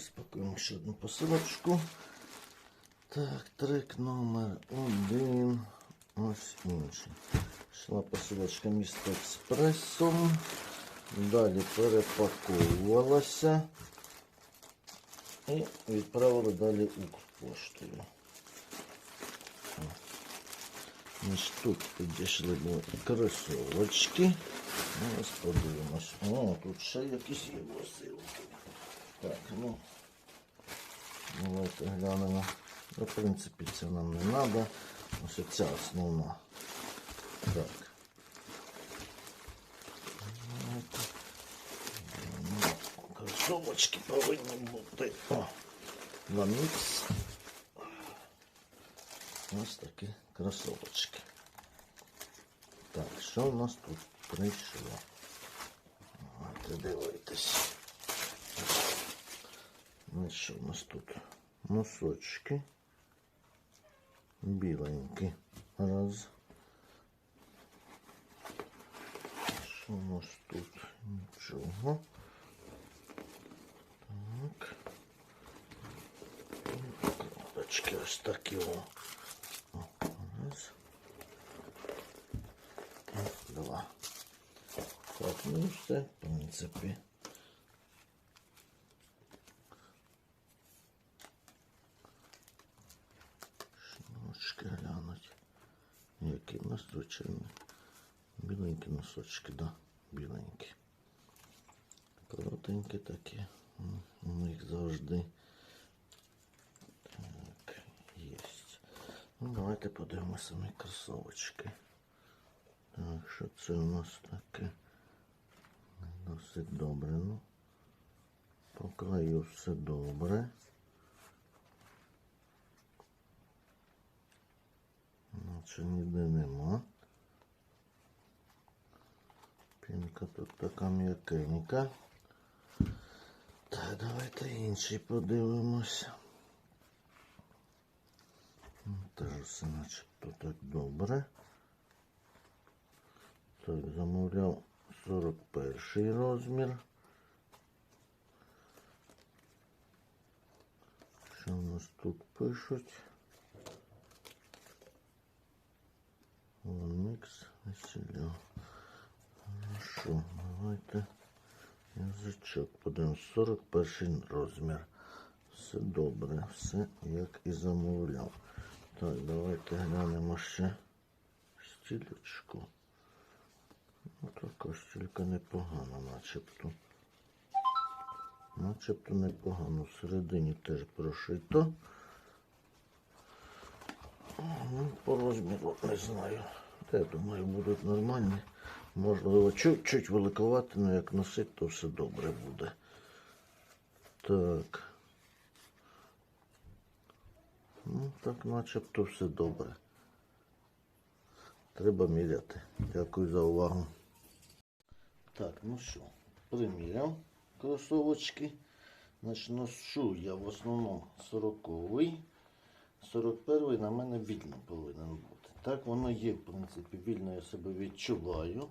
розпакуємо ще одну посилочку. Так, трек номер один. Ось інший. Йшла посилочка міста експресом. Далі перепаковувалася. І відправили далі Укрпоштою. Ось тут підійшли кросовочки. Ну, ось подивимось. О, тут ще якісь є посилки. Так, ну давайте глянемо. Ну, в принципі, це нам не треба. Ось ця основна. Так. Кросовочки повинні бути. О, Ламікс. Ось такі кросовочки. Так, що у нас тут прийшло? Давайте дивитись. Ну що у нас тут? Носочки. Біленькі. Раз. Що у нас тут? Нічого. Так. Кролочки ось такі. О, Раз. Два. Так, ну все, в принципі. В. Біленькі носочки, да, біленькі. Коротенькі такі. У них завжди. Так, є. Ну, давайте подивимося самі кросовочки. Так, що це у нас таке? Досить добре. Ну, по краю все добре. Наче ніде нема. Пінка тут така м'якенька. Так, давайте інший подивимося. Ну, Теж все начебто так добре. Так, замовляв 41 розмір. Що у нас тут пишуть? Мікс веселя. Хорошо, давайте язичок подивимось. 41 розмір. Все добре, все як і замовляв. Так, давайте глянемо ще стілечку. Ну, така стілька непогана, начебто. Начебто непогано. Всередині теж прошито. Ну, по розміру не знаю. Я думаю, будуть нормальні. Можливо, чуть-чуть великовато, але як носить, то все добре буде. Так. Ну, так начебто все добре. Треба міряти. Дякую за увагу. Так, ну що, приміряв кросовочки. Значить, ношу я в основному 40-й. 41-й на мене вільно повинен бути. Так воно є, в принципі, вільно я себе відчуваю.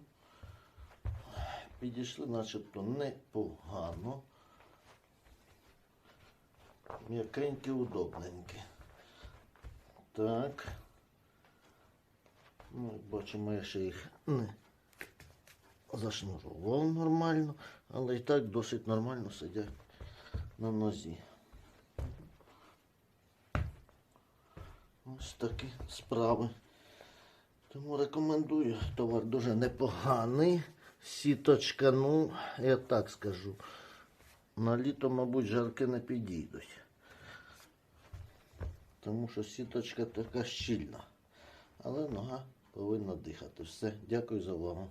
Підійшли начебто непогано. М'якенькі, удобненькі. Так. Ну, як бачимо, я ще їх не зашнурував нормально, але і так досить нормально сидять на нозі. Ось такі справи. Тому рекомендую. Товар дуже непоганий. Сіточка, ну, я так скажу. На літо, мабуть, жарки не підійдуть. Тому що сіточка така щільна. Але нога повинна дихати. Все. Дякую за увагу.